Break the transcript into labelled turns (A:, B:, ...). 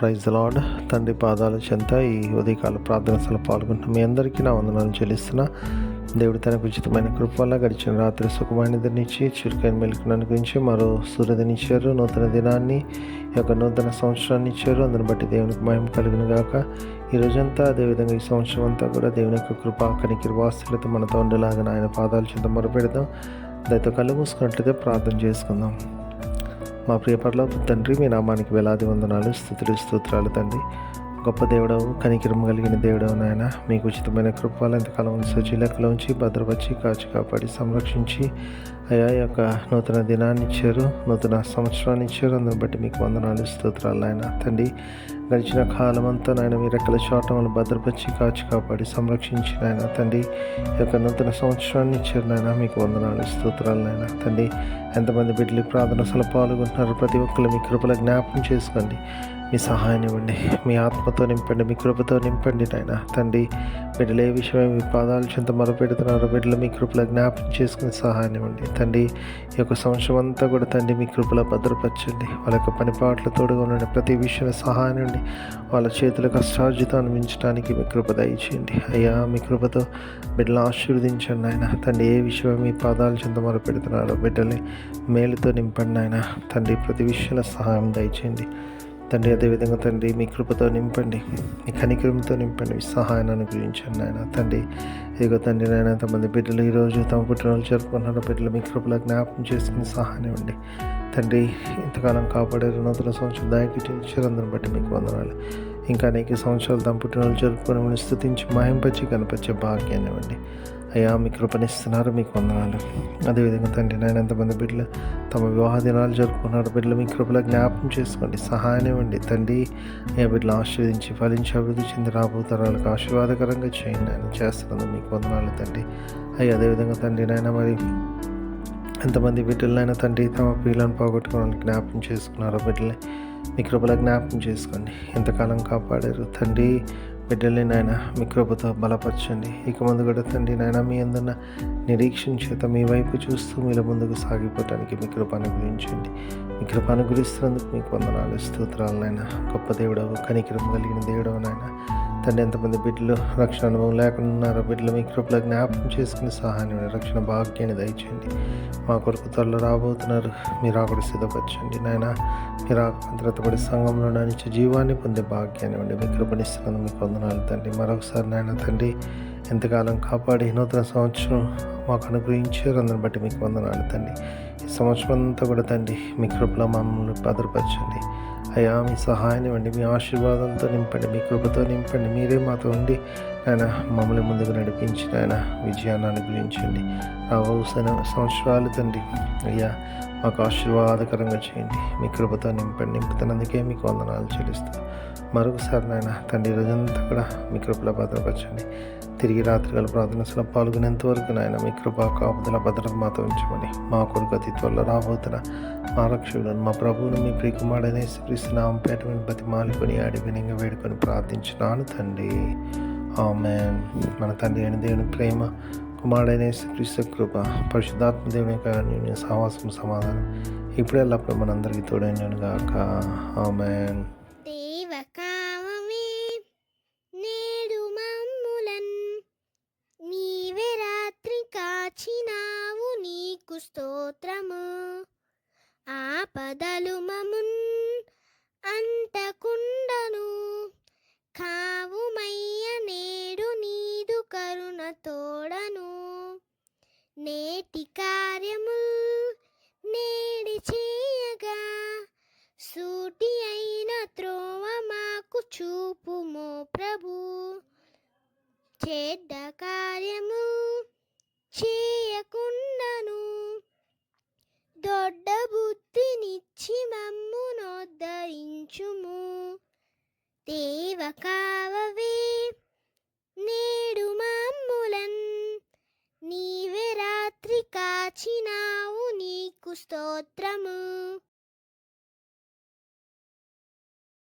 A: Praise lord తండ్రి పాదాలు చెంత ఈ ఉదయకాల ప్రార్థనలో పాల్గొంటున్న మీ అందరికీ నా వందనాలు చెల్లిస్తున్నా. దేవుడు తనకు ఉచితమైన కృప వల్ల గడిచిన రాత్రి సుఖమైన నిద్రనిచ్చి చురుకైన మెలుకును అనుగ్రహించి మరో సూర్యదినిచ్చారు నూతన దినాన్ని ఈ యొక్క నూతన సంవత్సరాన్ని ఇచ్చారు. అందుని బట్టి దేవునికి మహిమ కలుగును గాక. ఈ రోజంతా అదేవిధంగా ఈ సంవత్సరం అంతా కూడా దేవుని యొక్క కృప కనికి వాస్తులతో మనతో ఉండేలాగా ఆయన పాదాలు చెంత మొరపెడదాం. దయతో కళ్ళు మూసుకున్నట్లయితే ప్రార్థన చేసుకుందాం. మా ప్రియపరలో తండ్రి మీ నామానికి వేలాది వందనాలు స్థుతులు స్తోత్రాలు తండ్రి. గొప్ప దేవుడవు కనికిరం కలిగిన దేవుడవు నాయన మీకు ఉచితమైన కృపాలు ఎంతకాలం సజీలకలోంచి భద్రపరిచి కాచి కాపాడి సంరక్షించి అయ్యా ఈ యొక్క నూతన దినాన్ని ఇచ్చారు నూతన సంవత్సరాన్ని ఇచ్చారు. అందుని బట్టి మీకు వందనాలు స్తోత్రాలు నాయన. తండ్రి గడిచిన కాలం అంతా నాయన మీ రెక్కల చాటములు భద్రపరిచి కాచి కాపాడి సంరక్షించి నాయన. తండ్రి ఈ యొక్క నూతన సంవత్సరాన్ని ఇచ్చారు నాయన మీకు వందనాలు స్తోత్రాలు నాయన. తండ్రి ఎంతమంది బిడ్డలు ప్రార్థన అసలు పాల్గొంటున్నారు ప్రతి ఒక్కరు మీ కృపల జ్ఞాపకం చేసుకోండి. మీ సహాయం ఇవ్వండి మీ ఆత్మతో నింపండి మీ కృపతో నింపండి నాయన. తండ్రి బిడ్డలు ఏ విషయమే మీ పాదాలు చెంత మొరపెడుతున్నారో బిడ్డలు మీ కృపల జ్ఞాపకం చేసుకుని సహాయం ఇవ్వండి. తండ్రి ఈ యొక్క సంవత్సరం అంతా కూడా తండ్రి మీ కృపలో భద్రపరచండి. వాళ్ళ యొక్క పనిపాట్ల తోడుగా ఉండండి. ప్రతి విషయం సహాయం నుండి వాళ్ళ చేతుల కష్టార్జితాన్ని అనిపించడానికి మీ కృప దయచేయండి. అయ్యా మీ కృపతో బిడ్డలు ఆశీర్వదించండి ఆయన తండ్రి ఏ విషయం మీ పాదాలు చెంత మొరపెడుతున్నారో బిడ్డల్ని మేలుతో నింపండి ఆయన తండ్రి ప్రతి విషయంలో సహాయం దయచేయండి. తండ్రి అదేవిధంగా తండ్రి మీ కృపతో నింపండి మీ కనికరంతో నింపండి మీ సహాయాన్ని అనుగ్రహించండి నాయన. తండ్రి ఇదిగో తండ్రి నాయన ఎంతమంది బిడ్డలు ఈరోజు తమ పుట్టినరోజు జరుపుకుంటున్న బిడ్డలు మీ కృపలో జ్ఞాపకం చేసుకుని సహాయం ఇవ్వండి. తండ్రి ఇంతకాలం కాపాడారు నూతన సంవత్సరం దానికి అందరం బట్టి మీకు వందనాలు. ఇంకా అనేక సంవత్సరాలు తమ పుట్టినరోజు జరుపుకొని మిమ్మల్ని స్థుతించి మహింపచ్చి కనిపించే భాగ్యాన్ని ఇవ్వండి. అయ్యా మీ కృపణిస్తున్నారు మీకు వందనాలు. అదేవిధంగా తండ్రి నాయన ఎంతమంది బిడ్డలు తమ వివాహ దినాలు జరుపుకున్నారు బిడ్డలు మీ కృపలో జ్ఞాపకం చేసుకోండి సహాయం ఇవ్వండి. తండ్రి అయ్యా బిడ్డలు ఆశీర్వదించి ఫలించి అభివృద్ధి చెంది రాబోతరాలకు ఆశీర్వాదకరంగా చేయండి. అని చేస్తున్నందుకు మీకు వందనాలు తండ్రి. అయ్యా అదేవిధంగా తండ్రి నాయన మరి ఎంతమంది బిడ్డలైనా తండ్రి తమ పిల్లలను పోగొట్టుకోవడానికి జ్ఞాపకం చేసుకున్నారో బిడ్డల్ని మీ కృపలో జ్ఞాపకం చేసుకోండి. ఎంతకాలం కాపాడారు? తండ్రి బిడ్డల్ని నాయన మీ కృపతో బలపరచండి. ఇక ముందు కూడా తండ్రి నాయన మీ అందున్న నిరీక్షణ చేత మీ వైపు చూస్తూ మీల ముందుకు సాగిపోవటానికి మీ కృపను గురించండి మీ కృపను గురిస్తున్నందుకు మీకు వందనాలు స్తోత్రాలు నాయన. గొప్ప దేవుడవు కనికరం కలిగిన దేవుడవు నాయన. తండ్రి ఎంతమంది బిడ్డలు రక్షణ అనుభవం లేకుండా ఉన్నారో బిడ్డలు మీ కృపలో జ్ఞాపకం చేసుకుని సహాయం రక్షణ భాగ్యాన్ని దయచేయండి. మా కొరకు త్వరలో రాబోతున్నారు. మీరు అక్కడ సిద్ధపరచండి. నాయన మీరు భద్రతపడి సంఘంలో నిత్య జీవాన్ని పొందే భాగ్యాన్ని ఇవ్వండి. మీ కృపణిస్తున్నందుకు మీకు వందనాలు తండ్రి. మరొకసారి నాయన తండ్రి ఎంతకాలం కాపాడి నూతన సంవత్సరం మాకు అనుగ్రహించారు. అందరిని బట్టి మీకు వందనాలు తండ్రి. ఈ సంవత్సరం అంతా కూడా తండ్రి మీ కృపలో మమ్మల్ని భద్రపరచండి. అయ్యా మీ సహాయాన్ని ఇవ్వండి మీ ఆశీర్వాదంతో నింపండి మీ కృపతో నింపండి మీరే మాతో ఉండి ఆయన మమ్మల్ని ముందుకు నడిపించి ఆయన విజయాన్ని అనుగ్రహించండి. రావాల్సిన సంవత్సరాలు తండ్రి అయ్యా మాకు ఆశీర్వాదకరంగా చేయండి. మీ కృపతో నింపండి. నింపుతున్నందుకే మీకు వందనాలు చెల్లిస్తాం. మరొకసారి నాయన తండ్రి రోజంతా కూడా మీ కృపలో భద్రపరచండి. తిరిగి రాత్రికాల ప్రార్థనలో పాల్గొనేంత వరకు నాయన మీ కృప కాపుదల భద్రత మాతో ఉంచమని మా కొడుకు అతి త్వరలో రాబోతున్న మా రక్షకులను మా ప్రభువును మీ ప్రియకుమారుడనే శ్రీకృష్ణనామం పేట బతి మాలికొని ఆడి వినంగా వేడుకొని ప్రార్థించినాను తండ్రి. ఆమెన్. మన తండ్రి అయిన దేవుని ప్రేమ కుమారుడైన శ్రీకృష్ణ కృప పరిశుద్ధాత్మ దేవుని యొక్క నేను సహవాసం సమాధానం ఇప్పుడే ఎల్లప్పుడు మనందరికీ తోడైనను గాక. ఆమెన్.
B: స్తోత్రము ఆ పదలు నీవే మమున్ చెడ్డ కార్యము చేయకుండాను. దొడ్డ బుద్ధినిచ్చి మమ్ము నోద్ధరించుము. దేవ కావవే నేడు మమ్ములన్. నీవే రాత్రి కాచినావు నీకు స్తోత్రము.